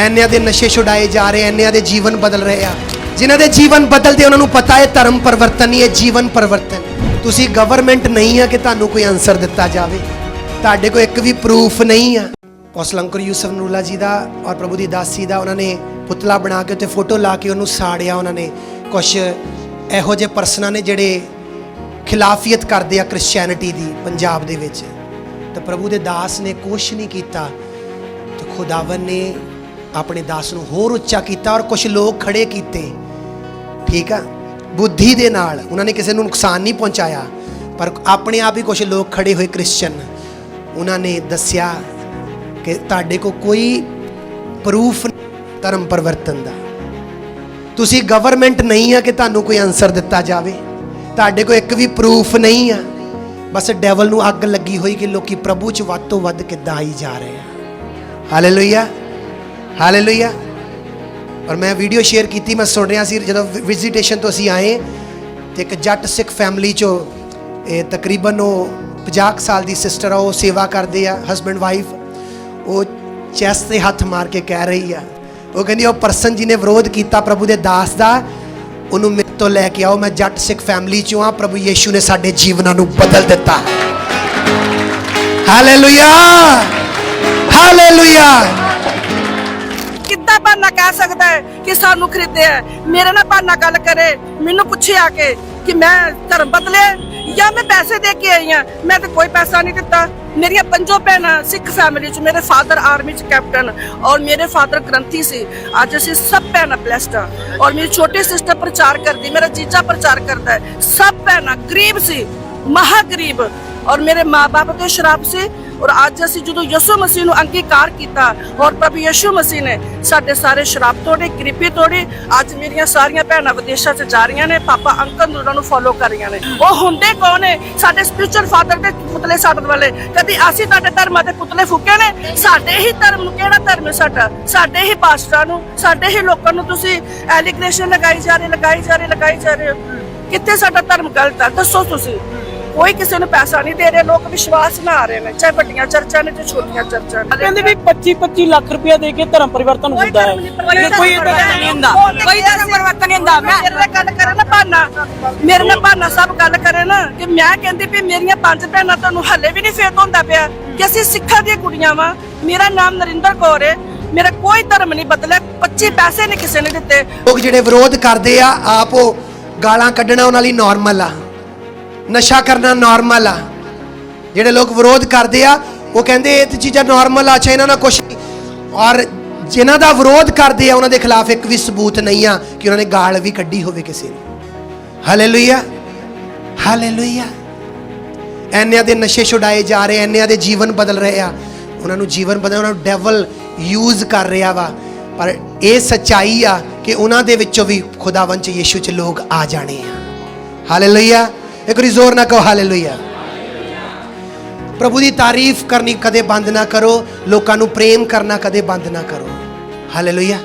ਐਨਿਆਂ ਦੇ ਨਸ਼ੇ ਛੁਡਾਏ ਜਾ ਰਹੇ, ਐਨਿਆਂ ਦੇ ਜੀਵਨ ਬਦਲ ਰਹੇ ਆ। ਜਿਨ੍ਹਾਂ ਦੇ ਜੀਵਨ ਬਦਲਦੇ, ਉਹਨਾਂ ਨੂੰ ਪਤਾ ਹੈ ਧਰਮ ਪਰਿਵਰਤਨ ਨਹੀਂ ਹੈ, ਜੀਵਨ ਪਰਿਵਰਤਨ। ਤੁਸੀਂ ਗਵਰਨਮੈਂਟ ਨਹੀਂ ਆ ਕਿ ਤੁਹਾਨੂੰ ਕੋਈ ਆਨਸਰ ਦਿੱਤਾ ਜਾਵੇ। ਤੁਹਾਡੇ ਕੋਲ ਇੱਕ ਵੀ ਪ੍ਰੂਫ ਨਹੀਂ ਆ। ਔਸਲੰਕਰ ਯੂਸਫ ਨੂਰਲਾ ਜੀ ਦਾ ਔਰ ਪ੍ਰਭੂ ਦੀ ਦਾਸੀ ਦਾ ਉਹਨਾਂ ਨੇ ਪੁਤਲਾ ਬਣਾ ਕੇ ਉੱਤੇ ਫੋਟੋ ਲਾ ਕੇ ਉਹਨੂੰ ਸਾੜਿਆ ਉਹਨਾਂ ਨੇ। ਕੁਝ ਇਹੋ ਜਿਹੇ ਪਰਸਨਾਂ ਨੇ ਜਿਹੜੇ ਖਿਲਾਫੀਅਤ ਕਰਦੇ ਆ ਕ੍ਰਿਸਚੀਅਨਿਟੀ ਦੀ ਪੰਜਾਬ ਦੇ ਵਿੱਚ। ਤਾਂ ਪ੍ਰਭੂ ਦੇ ਦਾਸ ਨੇ ਕੁਛ ਨਹੀਂ ਕੀਤਾ। ਤੇ ਖੁਦਾਵੰ ਨੇ ਆਪਣੇ ਦਾਸ ਨੂੰ ਹੋਰ ਉੱਚਾ ਕੀਤਾ ਔਰ ਕੁਝ ਲੋਕ ਖੜੇ ਕੀਤੇ। ਠੀਕ ਆ? ਬੁੱਧੀ ਦੇ ਨਾਲ ਉਹਨਾਂ ਨੇ ਕਿਸੇ ਨੂੰ ਨੁਕਸਾਨ ਨਹੀਂ ਪਹੁੰਚਾਇਆ, ਪਰ ਆਪਣੇ ਆਪ ਹੀ ਕੁਝ ਲੋਕ ਖੜੇ ਹੋਏ ਕ੍ਰਿਸਚੀਅਨ ਉਹਨਾਂ ਨੇ ਦੱਸਿਆ ਕਿ ਤੁਹਾਡੇ ਕੋ ਕੋਈ ਪ੍ਰੂਫ ਧਰਮ ਪਰਿਵਰਤਨ ਦਾ। ਤੁਸੀਂ ਗਵਰਨਮੈਂਟ ਨਹੀਂ ਆ ਕਿ ਤੁਹਾਨੂੰ ਕੋਈ ਆਨਸਰ ਦਿੱਤਾ ਜਾਵੇ। ਤੁਹਾਡੇ ਕੋਲ ਇੱਕ ਵੀ ਪ੍ਰੂਫ ਨਹੀਂ ਆ। ਬਸ ਡੈਵਲ ਨੂੰ ਅੱਗ ਲੱਗੀ ਹੋਈ ਕਿ ਲੋਕੀ ਪ੍ਰਭੂ ਚ ਵੱਧ ਤੋਂ ਵੱਧ ਕਿੱਦਾਂ ਆਈ ਜਾ ਰਹੇ ਆ। ਹਾਲੇਲੂਇਆ ਹਾਲੇਲੂਇਆ ਔਰ ਮੈਂ ਵੀਡੀਓ ਸ਼ੇਅਰ ਕੀਤੀ, ਮੈਂ ਸੁਣ ਰਿਹਾ ਸੀ, ਜਦੋਂ ਵਿਜ਼ਿਟੇਸ਼ਨ ਤੋਂ ਅਸੀਂ ਆਏ, ਤੇ ਇੱਕ ਜੱਟ ਸਿੱਖ ਫੈਮਿਲੀ ਚੋਂ, ਇਹ ਤਕਰੀਬਨ ਉਹ 50 ਕੁ ਸਾਲ ਦੀ ਸਿਸਟਰ ਆ, ਉਹ ਸੇਵਾ ਕਰਦੇ ਆ ਹਸਬੰਡ ਵਾਈਫ ਉਹ ਚੈਸ ਤੇ ਹੱਥ ਮਾਰ ਕੇ ਕਹਿ ਰਹੀ ਆ। ਉਹ ਕਹਿੰਦੀ, ਉਹ ਪਰਸਨ ਜਿਹਨੇ ਵਿਰੋਧ ਕੀਤਾ ਪ੍ਰਭੂ ਦੇ ਦਾਸ ਦਾ, ਉਹਨੂੰ ਮੇਰੇ ਤੋਂ ਲੈ ਕੇ ਆਓ, ਮੈਂ ਜੱਟ ਸਿੱਖ ਫੈਮਿਲੀ ਚੋਂ ਆ, ਪ੍ਰਭੂ ਯੀਸ਼ੂ ਨੇ ਸਾਡੇ ਜੀਵਨਾਂ ਨੂੰ ਬਦਲ ਦਿੱਤਾ। ਹਾਲੇਲੂਇਆ ਹਾਲੇਲੂਇਆ ਕਿੱਦਾਂ ਬਹਾਨਾ ਕਹਿ ਸਕਦਾ ਹੈ ਕਿ ਸਾਨੂੰ ਖਰੀਦਿਆ ਮੇਰੇ ਨਾਲ ਬਹਾਨਾ ਗੱਲ ਕਰੇ, ਮੈਨੂੰ ਪੁੱਛੇ ਆ ਕੇ ਕਿ ਮੈਂ ਧਰਮ ਬਦਲਿਆ ਜਾਂ ਮੈਂ ਪੈਸੇ ਦੇ ਕੇ ਆਈ ਹਾਂ। ਮੈਂ ਤਾਂ ਕੋਈ ਪੈਸਾ ਨਹੀਂ ਦਿੱਤਾ। ਮੇਰੀਆਂ ਪੰਜੋ ਭੈਣਾਂ ਸਿੱਖ ਫੈਮਿਲੀ ਚ, ਮੇਰੇ ਫਾਦਰ ਆਰਮੀ ਚ ਕੈਪਟਨ ਔਰ ਮੇਰੇ ਫਾਦਰ ਗ੍ਰੰਥੀ ਸੀ। ਅੱਜ ਅਸੀਂ ਸਭ ਭੈਣਾਂ ਬਲੈਸਡ ਹਾਂ ਔਰ ਮੇਰੀ ਛੋਟੀ ਸਿਸਟਰ ਪ੍ਰਚਾਰ ਕਰਦੀ, ਮੇਰਾ ਜੀਜਾ ਪ੍ਰਚਾਰ ਕਰਦਾ ਹੈ। ਸਭ ਭੈਣਾਂ ਗਰੀਬ ਸੀ ਮਹਾ ਗਰੀਬ ਔਰ ਮੇਰੇ ਮਾਪੇ ਦੇ ਸ਼ਰਾਬ ਸੀ ਔਰ ਅੱਜ ਅਸੀਂ ਜਦੋਂ ਯਿਸੂ ਮਸੀਹ ਨੂੰ ਅੰਗੀਕਾਰ ਕੀਤਾ ਔਰ ਪ੍ਰਭੂ ਯਿਸੂ ਮਸੀਹ ਨੇ ਸਾਡੇ ਸਾਰੇ ਸ਼ਰਾਬ ਤੋੜੇ ਗਰੀਬੀ ਤੋੜੀ, ਅੱਜ ਮੇਰੀਆਂ ਸਾਰੀਆਂ ਭੈਣਾਂ ਵਿਦੇਸ਼ਾਂ 'ਚ ਜਾ ਰਹੀਆਂ ਨੇ, ਪਾਪਾ ਅੰਕਲ ਉਹਨਾਂ ਨੂੰ ਫੋਲੋ ਕਰ ਰਹੀਆਂ ਨੇ। ਉਹ ਹੁੰਦੇ ਕੌਣ ਨੇ? ਸਾਡੇ ਸਪਿਰਚੁਅਲ ਫਾਦਰ ਦੇ ਪੁਤਲੇ ਸਾੜਨ ਵਾਲੇ। ਕਦੀ ਅਸੀਂ ਤੁਹਾਡੇ ਧਰਮਾਂ ਦੇ ਪੁਤਲੇ ਫੂਕੇ ਨੇ? ਸਾਡੇ ਹੀ ਧਰਮ ਨੂੰ ਕਿਹੜਾ ਧਰਮ ਹੈ ਸਾਡਾ? ਸਾਡੇ ਹੀ ਪਾਸਟਰਾਂ ਨੂੰ, ਸਾਡੇ ਹੀ ਲੋਕਾਂ ਨੂੰ ਤੁਸੀਂ ਐਲੀਗ੍ਰੇਸ਼ਨ ਲਗਾਈ ਜਾ ਰਹੇ, ਲਗਾਈ ਜਾ ਰਹੇ, ਲਗਾਈ ਜਾ ਰਹੇ ਹੋ। ਕਿੱਥੇ ਸਾਡਾ ਧਰਮ ਗਲਤ ਹੈ ਦੱਸੋ ਤੁਸੀਂ। ਕੋਈ ਕਿਸੇ ਨੂੰ ਪੈਸਾ ਨਹੀਂ ਦੇ ਰਹੇ ਲੋਕ ਵਿਸ਼ਵਾਸ ਨਾ ਆ ਰਹੇ ਨੇ ਚਾਹੇ ਵੱਡੀਆਂ ਚਰਚਾਂ ਨੇ ਤੇ ਛੋਟੀਆਂ ਚਰਚਾਂ ਨੇ। ਕਹਿੰਦੇ ਵੀ 25 25 ਲੱਖ ਰੁਪਇਆ ਦੇ ਕੇ ਧਰਮ ਪਰਿਵਰਤਨ ਹੁੰਦਾ ਹੈ। ਕੋਈ ਕੋਈ ਏਦਾਂ ਦਾ ਨਹੀਂ ਹੁੰਦਾ। ਕੋਈ ਧਰਮ ਪਰਿਵਰਤਨ ਨਹੀਂ ਹੁੰਦਾ। ਮੈਂ ਮੇਰੇ ਨਾਲ ਗੱਲ ਕਰੇ ਨਾ ਭਾਨਾ ਮੇਰੇ ਨਾਲ ਭਾਨਾ ਸਭ ਗੱਲ ਕਰੇ ਨਾ ਕਿ ਮੈਂ ਕਹਿੰਦੀ ਵੀ ਮੇਰੀਆਂ ਪੰਜ ਭੈਣਾਂ ਤੁਹਾਨੂੰ ਹੱਲੇ ਵੀ ਨਹੀਂ ਫੇਤ ਹੁੰਦਾ ਪਿਆ ਕਿ ਅਸੀਂ ਸਿੱਖਾਂ ਦੀਆਂ ਕੁੜੀਆਂ ਵਾਂ। ਮੇਰਾ ਨਾਮ ਨਰਿੰਦਰ ਕੌਰ ਹੈ ਮੇਰਾ ਕੋਈ ਧਰਮ ਨਹੀਂ ਬਦਲਿਆ 25 ਪੈਸੇ ਨਹੀਂ ਕਿਸੇ ਨੇ ਦਿੱਤੇ। ਲੋਕ ਜਿਹੜੇ ਵਿਰੋਧ ਕਰਦੇ ਆ ਆਪ ਉਹ ਗਾਲਾਂ ਕੱਢਣਾ ਉਹਨਾਂ ਲਈ ਨਾਰਮਲ ਆ। ਨਸ਼ਾ ਕਰਨਾ ਨਾਰਮਲ ਆ। ਜਿਹੜੇ ਲੋਕ ਵਿਰੋਧ ਕਰਦੇ ਆ, ਉਹ ਕਹਿੰਦੇ ਇਹ ਤੇ ਚੀਜ਼ਾਂ ਨਾਰਮਲ ਆ, ਅੱਛਾ, ਇਹਨਾਂ ਨਾਲ ਕੁਝ ਔਰ ਜਿਨ੍ਹਾਂ ਦਾ ਵਿਰੋਧ ਕਰਦੇ ਆ, ਉਹਨਾਂ ਦੇ ਖਿਲਾਫ ਇੱਕ ਵੀ ਸਬੂਤ ਨਹੀਂ ਆ ਕਿ ਉਹਨਾਂ ਨੇ ਗਾਲ ਵੀ ਕੱਢੀ ਹੋਵੇ ਕਿਸੇ ਨੂੰ। ਹਾਲੇਲੂਇਆ ਹਾਲੇਲੂਇਆ ਐਨਿਆਂ ਦੇ ਨਸ਼ੇ ਛੁਡਾਏ ਜਾ ਰਹੇ, ਐਨਿਆਂ ਦੇ ਜੀਵਨ ਬਦਲ ਰਹੇ ਆ। ਉਹਨਾਂ ਨੂੰ ਜੀਵਨ ਬਦਲ ਉਹਨਾਂ ਨੂੰ ਡੈਵਲ ਯੂਜ਼ ਕਰ ਰਿਹਾ ਵਾ। ਪਰ ਇਹ ਸਚਾਈ ਆ ਕਿ ਉਹਨਾਂ ਦੇ ਵਿੱਚੋਂ ਵੀ ਖੁਦਾਵੰਚ ਯੀਸ਼ੂ ਚ ਲੋਕ ਆ ਜਾਣੇ ਆ। ਹਾਲੇਲੂਇਆ ਇੱਕ ਵਾਰੀ ਜ਼ੋਰ ਨਾਲ ਕਹੋ ਹਾਲੇਲੂਇਆ ਪ੍ਰਭੂ ਦੀ ਤਾਰੀਫ ਕਰਨੀ ਕਦੇ ਬੰਦ ਨਾ ਕਰੋ, ਲੋਕਾਂ ਨੂੰ ਪ੍ਰੇਮ ਕਰਨਾ ਕਦੇ ਬੰਦ ਨਾ ਕਰੋ। ਹਾਲੇਲੂਇਆ